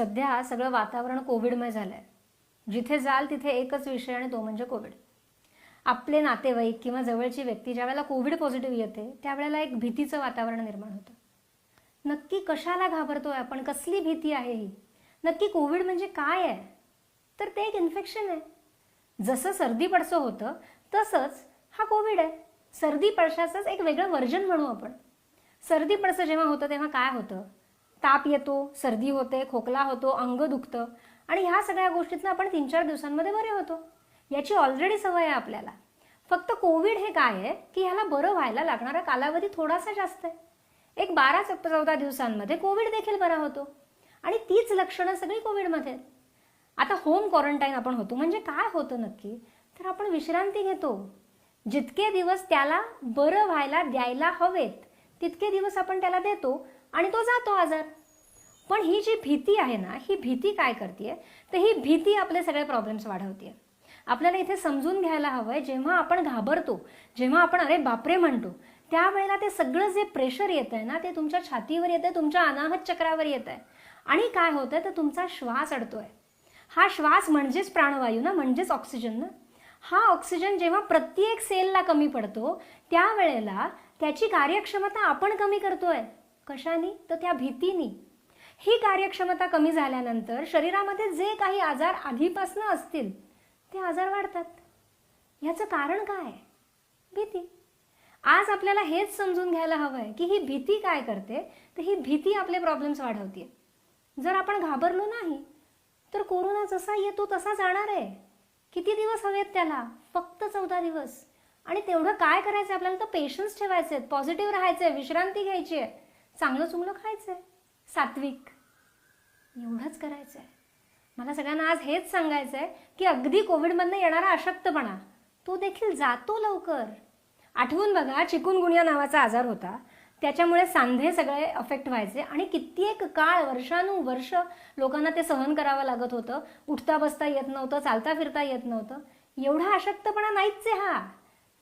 सध्या सगळं वातावरण कोविडमय झालं आहे जिथे जाल तिथे एकच विषय आणि तो म्हणजे कोविड. आपले नातेवाईक किंवा जवळची व्यक्ती ज्या वेळेला कोविड पॉझिटिव्ह येते त्यावेळेला एक भीतीचं वातावरण निर्माण होतं. नक्की कशाला घाबरतोय आपण? कसली भीती आहे ही? नक्की कोविड म्हणजे काय आहे? तर ते एक इन्फेक्शन आहे. जसं सर्दी पडसं होतं तसंच हा कोविड आहे. सर्दी पडशाचंच एक वेगळं वर्जन म्हणू आपण. सर्दी पडसं जेव्हा होतं तेव्हा काय होतं? ताप येतो सर्दी होते खोकला होतो अंग दुखतं. आणि ह्या सगळ्या गोष्टीतनं आपण तीन चार दिवसांमध्ये बरे होतो. याची ऑलरेडी सवय आहे आपल्याला. फक्त कोविड हे काय आहे की ह्याला बरं व्हायला लागणारा कालावधी थोडासा जास्त आहे. एक बारा चौ- चौदा दिवसांमध्ये कोविड देखील बरा होतो. आणि तीच लक्षणं सगळी कोविडमध्ये आता होम क्वारंटाईन आपण होतो म्हणजे काय होतं नक्की? तर आपण विश्रांती घेतो. जितके दिवस त्याला बरं व्हायला द्यायला हवेत तितके दिवस आपण त्याला देतो. आणि तो जातो आजार. पण ही जी भीती आहे ना ही भीती काय करते तर ही भीती आपले सगळे प्रॉब्लेम्स वाढवते आपल्याला इथे समजून घ्यायला हवं आहे जेव्हा आपण घाबरतो जेव्हा आपण अरे बापरे म्हणतो त्यावेळेला ते सगळं जे प्रेशर येत आहे ना ते तुमच्या छातीवर येत आहे तुमच्या अनाहत चक्रावर येत आहे आणि काय होतंय? तर तुमचा श्वास अडतोय. हा श्वास म्हणजेच प्राणवायू ना म्हणजेच ऑक्सिजन ना. हा ऑक्सिजन जेव्हा प्रत्येक सेलला कमी पडतो त्यावेळेला त्याची कार्यक्षमता आपण कमी करतोय. कशानी? तर त्या भीतीनी. ही कार्यक्षमता कमी झाल्यानंतर शरीरामध्ये जे काही आजार आधीपासनं असतील ते आजार वाढतात. ह्याचं कारण काय भीती. आज आपल्याला हेच समजून घ्यायला हवं आहे की ही भीती काय करते? तर ही भीती आपले प्रॉब्लेम्स वाढवते जर आपण घाबरलो नाही तर कोरोना जसा येतो तसा जाणार आहे. किती दिवस हवेत त्याला? फक्त चौदा दिवस. आणि तेवढं काय करायचं आपल्याला? तर पेशन्स ठेवायचे आहेत पॉझिटिव्ह राहायचं आहे विश्रांती घ्यायची आहे चांगलं चुंगलं खायचं आहे सात्विक. एवढंच करायचं आहे मला सगळ्यांना आज हेच सांगायचं आहे की अगदी कोविडमधनं येणारा अशक्तपणा तो देखील जातो लवकर. आठवून बघा चिकुनगुनिया नावाचा आजार होता. त्याच्यामुळे सांधे सगळे अफेक्ट व्हायचे आणि कित्येक काळ वर्षानुवर्ष लोकांना ते सहन करावं लागत होतं. उठता बसता येत नव्हतं चालता फिरता येत नव्हतं. एवढा अशक्तपणा नाहीच आहे हा.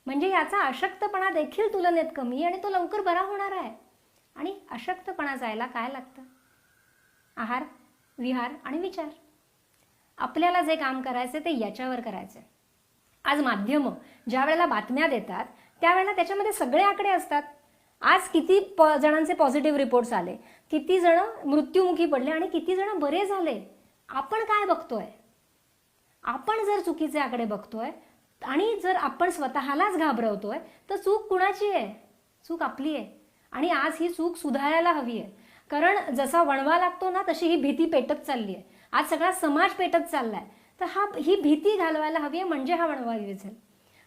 म्हणजे याचा अशक्तपणा देखील तुलनेत कमी आणि तो लवकर बरा होणार आहे. आणि अशक्तपणा जायला काय लागतं? आहार विहार आणि विचार. आपल्याला जे काम करायचे ते याच्यावर करायचे आज माध्यमं ज्या वेळेला बातम्या देतात त्यावेळेला त्याच्यामध्ये सगळे आकडे असतात. आज किती प जणांचे पॉझिटिव्ह रिपोर्ट्स आले किती जण मृत्युमुखी पडले आणि किती जण बरे झाले. आपण काय बघतोय? आपण जर चुकीचे आकडे बघतोय आणि जर आपण स्वतःलाच घाबरवतोय तर चूक कुणाची आहे? चूक आपली आहे. आणि आज ही चूक सुधारायला हवी आहे. कारण जसा वणवा लागतो ना तशी ही भीती पेटत चालली आहे. आज सगळा समाज पेटत चाललाय. तर हा ही भीती घालवायला हवी आहे म्हणजे हा वणवा विझेल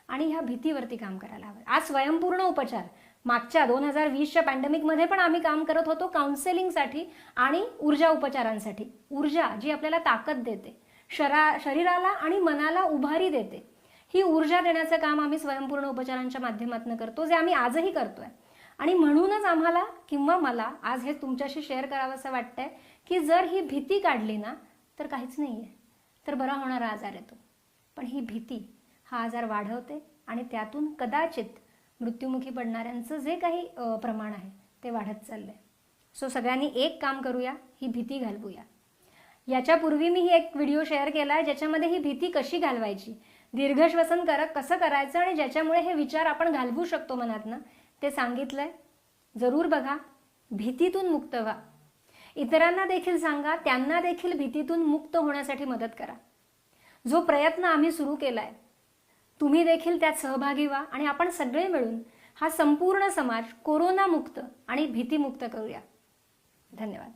आणि ह्या भीतीवरती काम करायला हवं आज स्वयंपूर्ण उपचार. मागच्या दोन हजार वीसच्या पॅन्डेमिकमध्ये पण आम्ही काम करत होतो काउन्सेलिंगसाठी आणि ऊर्जा उपचारांसाठी. ऊर्जा जी आपल्याला ताकद देते. शरा शरीराला आणि मनाला उभारी देते. ही ऊर्जा देण्याचं काम आम्ही स्वयंपूर्ण उपचारांच्या माध्यमातून करतो जे आम्ही आजही करतोय. आणि म्हणूनच आम्हाला किंवा मला आज हे तुमच्याशी शेअर करावं असं वाटतंय की जर ही भीती काढली ना तर काहीच नाही आहे तर बरा होणारा आजार येतो पण ही भीती हा आजार वाढवते आणि त्यातून कदाचित मृत्युमुखी पडणाऱ्यांचं जे काही प्रमाण आहे ते वाढत चाललंय. सो सगळ्यांनी एक काम करूया ही भीती घालवूया. याच्यापूर्वी मी ही एक व्हिडिओ शेअर केला आहे ज्याच्यामध्ये ही भीती कशी घालवायची? दीर्घश्वसन करत कसं करायचं आणि ज्याच्यामुळे हे विचार आपण घालवू शकतो मनातनं ते सांगितलंय. जरूर बघा. भीतीतून मुक्त व्हा. इतरांना देखील सांगा त्यांना देखील भीतीतून मुक्त होण्यासाठी मदत करा. जो प्रयत्न आम्ही सुरू केलाय तुम्ही देखील त्यात सहभागी व्हा आणि आपण सगळे मिळून हा संपूर्ण समाज कोरोनामुक्त आणि भीतीमुक्त करूया. धन्यवाद.